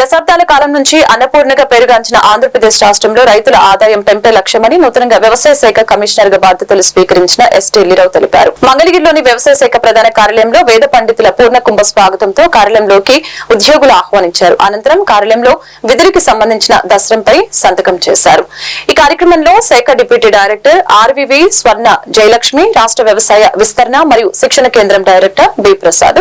దశాబ్దాల కాలం నుంచి అన్నపూర్ణగా పెరుగాంచిన ఆంధ్రప్రదేశ్ రాష్ట్రంలో రైతుల ఆదాయం పెంపే లక్ష్యమని నూతనంగా వ్యవసాయ శాఖ కమిషనర్గా బాధ్యతలు స్వీకరించిన ఎస్ లిరావు తెలిపారు. మంగళగిరిలోని వ్యవసాయ శాఖ ప్రధాన కార్యాలయంలో వేద పండితుల పూర్ణ కుంభ స్వాగతంతో కార్యాలయంలోకి ఉద్యోగులు ఆహ్వానించారు. అనంతరం కార్యాలయంలో విధులకు సంబంధించిన దసరంపై సంతకం చేశారు. ఈ కార్యక్రమంలో శాఖ deputy director RVV Swarna Jayalakshmi రాష్ట్ర వ్యవసాయ విస్తరణ మరియు శిక్షణ కేంద్రం director B Prasad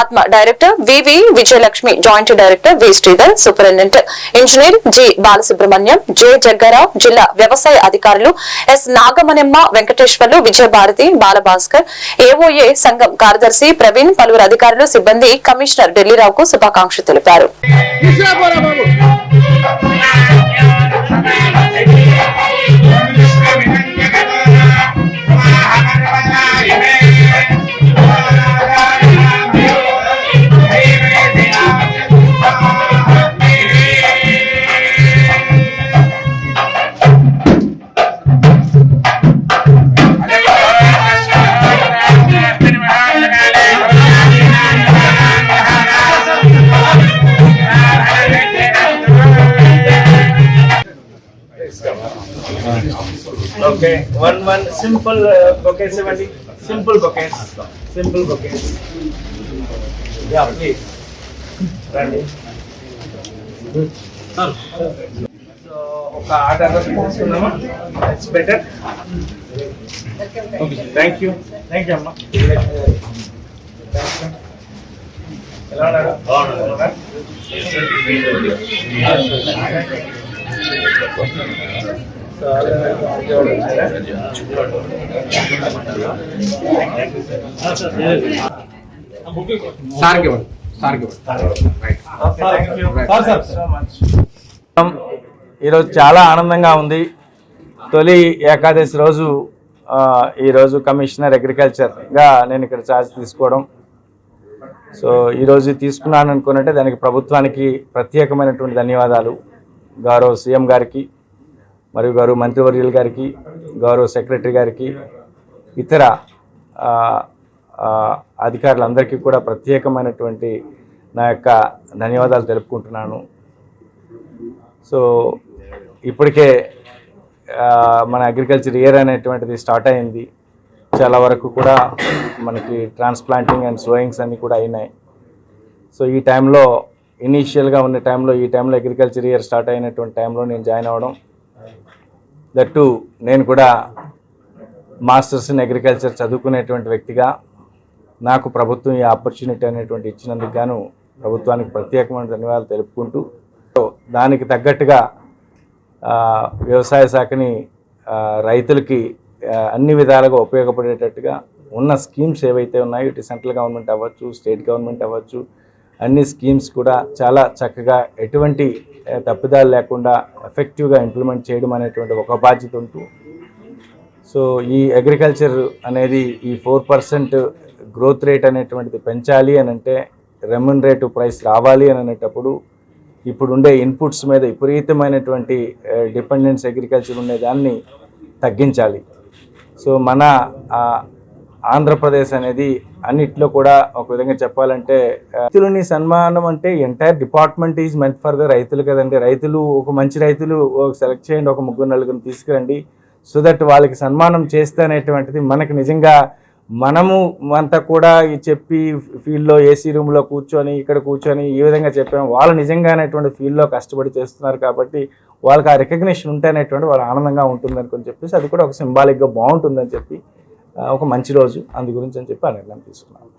ATMA director VV Vijayalakshmi joint director V Sridhar superintendent engineer G Balasubramanyam J Jaggarao జిల్లా వ్యవసాయ అధికారులు ఎస్ నాగమనెమ్మ వెంకటేశ్వర్లు విజయభారతి బాలభాస్కర్ ఏఓఏ సంఘం కార్యదర్శి ప్రవీణ్ పలువురు అధికారులు సిబ్బంది కమిషనర్ ఢిల్లీరావుకు శుభాకాంక్షలు తెలిపారు. One one simple uh, bouquets ఇవ్వండి simple bouquets simple bouquets yeah please రండి సో ఒక ఆర్డర్ తీసుకుందామా it's better thank you thank you అమ్మా ఎలా ఉన్నారు సార్కి సార్కి ఈరోజు చాలా ఆనందంగా ఉంది. తొలి ఏకాదశి రోజు ఈరోజు కమిషనర్ అగ్రికల్చర్గా నేను ఇక్కడ ఛార్జ్ తీసుకోవడం. సో ఈరోజు తీసుకున్నాను అనుకున్నట్టే దానికి ప్రభుత్వానికి ప్రత్యేకమైనటువంటి ధన్యవాదాలు. గౌరవ సీఎం గారికి మరియు గౌరవ మంత్రివర్యుల గారికి గౌరవ సెక్రటరీ గారికి ఇతర అధికారులందరికీ కూడా ప్రత్యేకమైనటువంటి నా యొక్క ధన్యవాదాలు తెలుపుకుంటున్నాను. సో ఇప్పటికే మన అగ్రికల్చర్ ఇయర్ అనేటువంటిది స్టార్ట్ అయింది. చాలా వరకు కూడా మనకి ట్రాన్స్ప్లాంటింగ్ అండ్ సోయింగ్స్ అన్నీ కూడా అయినాయి. సో ఈ టైంలో ఇనీషియల్గా ఉన్న టైంలో ఈ టైంలో అగ్రికల్చర్ ఇయర్ స్టార్ట్ అయినటువంటి టైంలో నేను జాయిన్ అవ్వడం. దట్టు నేను కూడా మాస్టర్స్ ఇన్ అగ్రికల్చర్ చదువుకునేటువంటి వ్యక్తిగా నాకు ప్రభుత్వం ఈ ఆపర్చునిటీ అనేటువంటి ఇచ్చినందుకు గాను ప్రభుత్వానికి ప్రత్యేకమైన ధన్యవాదాలు తెలుపుకుంటూ సో దానికి తగ్గట్టుగా వ్యవసాయ శాఖని రైతులకి అన్ని విధాలుగా ఉపయోగపడేటట్టుగా ఉన్న స్కీమ్స్ ఏవైతే ఉన్నాయో ఇటు సెంట్రల్ గవర్నమెంట్ అవ్వచ్చు స్టేట్ గవర్నమెంట్ అవ్వచ్చు అన్ని స్కీమ్స్ కూడా చాలా చక్కగా ఎటువంటి తప్పిదాలు లేకుండా ఎఫెక్టివ్గా ఇంప్లిమెంట్ చేయడం అనేటువంటి ఒక బాధ్యత ఉంటూ సో ఈ అగ్రికల్చర్ అనేది ఈ ఫోర్ పర్సెంట్ గ్రోత్ రేట్ అనేటువంటిది పెంచాలి అని అంటే రెమ్యునరేటివ్ ప్రైస్ రావాలి అని అనేటప్పుడు ఇప్పుడు ఉండే ఇన్పుట్స్ మీద విపరీతమైనటువంటి డిపెండెన్స్ అగ్రికల్చర్ ఉండే దాన్ని తగ్గించాలి. సో మన ఆంధ్రప్రదేశ్ అనేది అన్నిట్లో కూడా ఒక విధంగా చెప్పాలంటే రైతులని సన్మానం అంటే entire department is meant for the రైతులు కదండి. రైతులు ఒక మంచి రైతులు సెలెక్ట్ చేయండి ఒక ముగ్గురు నలుగురిని తీసుకురండి. సో దట్ వాళ్ళకి సన్మానం చేస్తే అనేటువంటిది మనకు నిజంగా మనము అంతా కూడా చెప్పి ఫీల్డ్లో ఏసీ రూమ్లో కూర్చొని ఇక్కడ కూర్చొని ఈ విధంగా చెప్పాము. వాళ్ళు నిజంగా అనేటువంటి ఫీల్డ్లో కష్టపడి చేస్తున్నారు కాబట్టి వాళ్ళకి ఆ రికగ్నిషన్ ఉంటే అనేటువంటి వాళ్ళు ఆనందంగా ఉంటుందని చెప్పేసి అది కూడా ఒక సింబాలిక్గా బాగుంటుందని చెప్పి ఒక మంచి రోజు. అందు గురించి అని చెప్పి ఆ నిర్ణయం తీసుకున్నాను.